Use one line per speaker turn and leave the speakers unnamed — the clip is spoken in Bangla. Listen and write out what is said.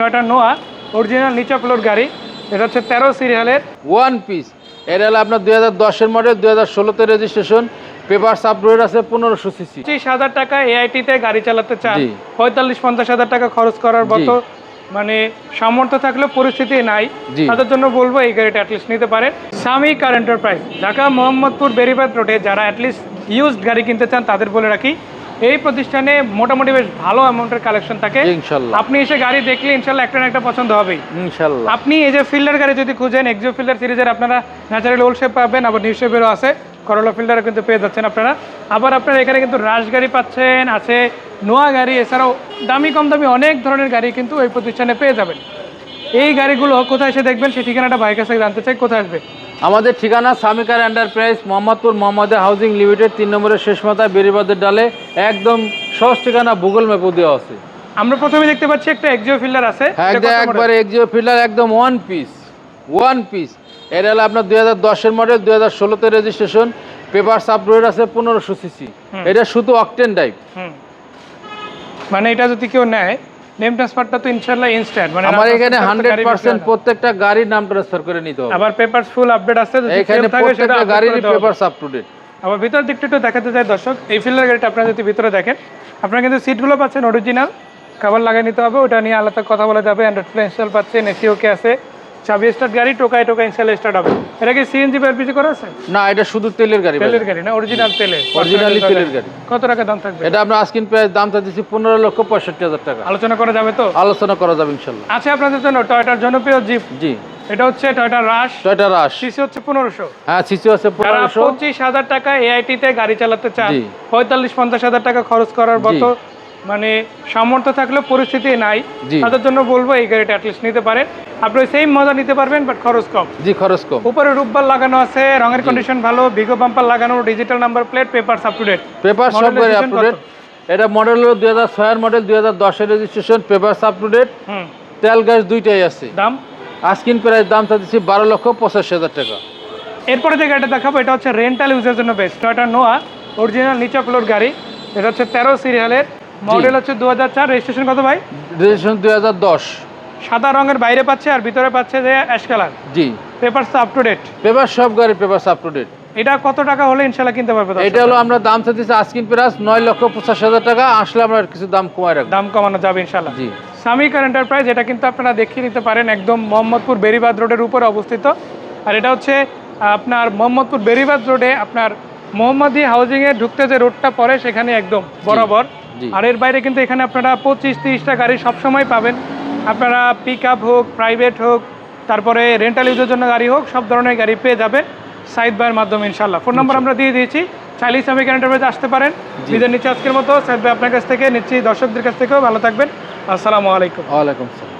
টয়োটা নোয়া অরিজিনাল নিচা ফ্লোর গাড়ি। এটা হচ্ছে তেরো সিরিয়ালের
ওয়ান পিস এটা হলো আপনার দুই হাজার দশের মডেল দুই হাজার ষোলোতে রেজিস্ট্রেশন পেপার আপগ্রেড আছে পনেরোশো সিসি
পঁচিশ হাজার টাকা এআইটিতে গাড়ি চালাতে চান। পঁয়তাল্লিশ পঞ্চাশ হাজার টাকা খরচ করার মতো মানে সামর্থ্য থাকলেও পরিস্থিতি নাই। তাদের জন্য বলব এই গাড়িটা অ্যাটলিস্ট নিতে পারেন। স্বামী কার এন্টারপ্রাইজ ঢাকা মোহাম্মদপুর বেরিবাদ রোডে যারা অ্যাটলিস্ট ইউজড গাড়ি কিনতে চান তাদের বলে রাখি এই প্রতিষ্ঠানে মোটামুটি বেশ ভালো অ্যামাউন্টের কালেকশন থাকে।
ইনশাল্লাহ।
আপনি এসে গাড়ি দেখলে ইনশাল্লাহ একটা না একটা পছন্দ হবেই।
ইনশাল্লাহ।
আপনি এই যে ফিল্ডার গাড়ি যদি খুঁজেন এক্সিও ফিল্ডার সিরিজের আপনারা ন্যাচারাল ওল্ড শেপ পাবেন আবার নিউ শেপেরও আছে। করলা ফিল্ডারও কিন্তু পেয়ে যাচ্ছেন আপনারা। আবার আপনারা এখানে কিন্তু রাশ গাড়ি পাচ্ছেন আছে নোয়া গাড়ি এছাড়াও দামি কম দামি অনেক ধরনের গাড়ি কিন্তু এই প্রতিষ্ঠানে পেয়ে যাবেন। এই গাড়িগুলো কোথায় এসে দেখবেন? সেই ঠিকানাটা ভাইয়ের কাছে জানতে চাই কোথায় আসবে?
আমাদের ঠিকানা সামিকার enterprise Mohammadpur Mohammad housing limited তিন নম্বরের শেষ মাথায় বেরিবাদের ডালে একদম সহজ ঠিকানা গুগল ম্যাপও দেওয়া আছে।
আমরা প্রথমে দেখতে পাচ্ছি একটা এক্সিও ফিল্ডার আছে?
একবারে এক্সিও ফিল্ডার একদম ওয়ান পিস ওয়ান পিস এটা হলো আপনার দুই হাজার দশের মডেল দুই হাজার ষোলোতে রেজিস্ট্রেশন পেপার আপগ্রেড আছে পনেরোশো সিসি। এটা শুধু অকটেন টাইপ
মানে এটা যদি কেউ নেয় নেম ট্রান্সফারটা তো ইনশাআল্লাহ ইনস্ট্যান্ট মানে
আমার এখানে
রাস্তায় তো
হান্ড্রেড
গাড়ি
পার্সেন্ট
বিক্রি হয় না।
প্রত্যেকটা গাড়ির নাম ট্রান্সফার করে নিতে হবে
আবার পেপারস ফুল আপডেট আছে
এখানে প্রত্যেকটা গাড়ির
করে দেওয়া হবে।
পেপার আপ টু ডেট
আবার ভিতর দিকটা একটু দেখাতে চাই দর্শক এই ফিল্ডার গাড়িটা আপনারা যদি ভিতরে দেখেন আপনারা কিন্তু সিটগুলো পাচ্ছেন অরিজিনাল কভার লাগিয়ে নিতে হবে ওটা নিয়ে আলাদা কথা বলা যাবে অ্যান্ড্রয়েড পাচ্ছেন এসি ওকে আছে চাবি স্টার্ট গাড়ি টোকায় টোকা ইনস্টল স্টার্ট হবে। এটা কি সিএনজি বা এলপিজি করা আছে?
না এটা শুধু তেলের গাড়ি
তেলের গাড়ি না অরিজিনাল তেলে।
তেলের গাড়ি।
কত টাকা দাম থাকবে?
এটা আমরা আজকিন প্রাইস দাম চাচ্ছি পনেরো লক্ষ পঁয়ষট্টি হাজার টাকা।
আলোচনা করা যাবে তো?
আলোচনা করা যাবে ইনশাল্লাহ।
আছে আপনাদের জন্য টয়টার জনপ্রিয় জিপ
জি।
এটা হচ্ছে Toyota Rush
Toyota Rush
CC হচ্ছে পনেরোশো।
হ্যাঁ সিসি
যারা
পনেরোশো।
পঁচিশ হাজার টাকা এআইটিতে গাড়ি চালাতে চান
জি।
পঁয়তাল্লিশ পঞ্চাশ হাজার টাকা খরচ করার মতো মানে সামর্থ্য থাকলেও পরিস্থিতি নাই। তাদের জন্য বলব এই গাড়িটা অ্যাটলিস্ট নিতে পারেন। আপনি সেম মজা নিতে পারবেন বাট খরচ কম।
জি খরচ কম।
উপরে রূপবার লাগানো আছে রঙের কন্ডিশন ভালো ভিগো বাম্পার লাগানো digital number plate paper up to date
paper সব আপ টু ডেট এটা মডেল হলো দুই হাজার ছয়ের মডেল দুই হাজার দশের registration paper up to date
হুম।
তেল গ্যাস দুইটাই আছে।
দাম?
আজকিন প্রাইস দাম চাচ্ছি বারো লক্ষ পঁচাশি হাজার টাকা।
এরপরে যে গাড়িটা দেখাবো এটা হচ্ছে রেন্টাল ইউজের জন্য বেস্ট টয়টা নোয়া অরিজিনাল নিচা ফ্লোর গাড়ি। এটা হচ্ছে তেরো সিরিয়ালের মডেল হচ্ছে দু হাজার চার রেজিস্ট্রেশন কত ভাই?
রেজিস্ট্রেশন দুই হাজার দশ।
সাদা রঙের বাইরে পাচ্ছে আর ভিতরে পাচ্ছে যে ash colour?
G.
Papers up to date
paper সব গাড়ি পেপার আপ টু ডেট
এটা কত টাকা হলে ইনশাল্লাহ কিনতে পারবে
এটা হলো আমরা দাম চাচ্ছি আজকিন প্রাইস নয় লক্ষ পঁচাশি হাজার টাকা আসলে আমরা কিছু দাম কমায় রাখব।
দাম কমানো যাবে ইনশাল্লাহ।
জি।
সামিকার এন্টারপ্রাইজ এটা কিন্তু আপনারা দেখিয়ে নিতে পারেন একদম মোহাম্মদপুর বেরিবাদ রোডের উপরে অবস্থিত। আর এটা হচ্ছে আপনার মোহাম্মদপুর বেরিবাদ রোডে আপনার মোহাম্মদী হাউজিংয়ে ঢুকতে যে রোডটা পড়ে সেখানে একদম বরাবর। আর এর বাইরে কিন্তু এখানে আপনারা পঁচিশ তিরিশটা গাড়ি সবসময় পাবেন। আপনারা পিক আপ হোক প্রাইভেট হোক তারপরে রেন্টাল ইউজের জন্য গাড়ি হোক সব ধরনের গাড়ি পেয়ে যাবেন সাইদ ভাইয়ের মাধ্যমে ইনশাল্লাহ ফোন নম্বর আমরা দিয়ে দিয়েছি। চাইলে সামিকার এন্টারপ্রাইজ আসতে পারেন। নিজের নিচে আজকের মতো। সাইদ ভাই আপনার কাছ থেকে নিচ্ছি দর্শকদের কাছ থেকেও। ভালো থাকবেন। আসসালামু আলাইকুম।
ওয়ালাইকুম আসসালাম।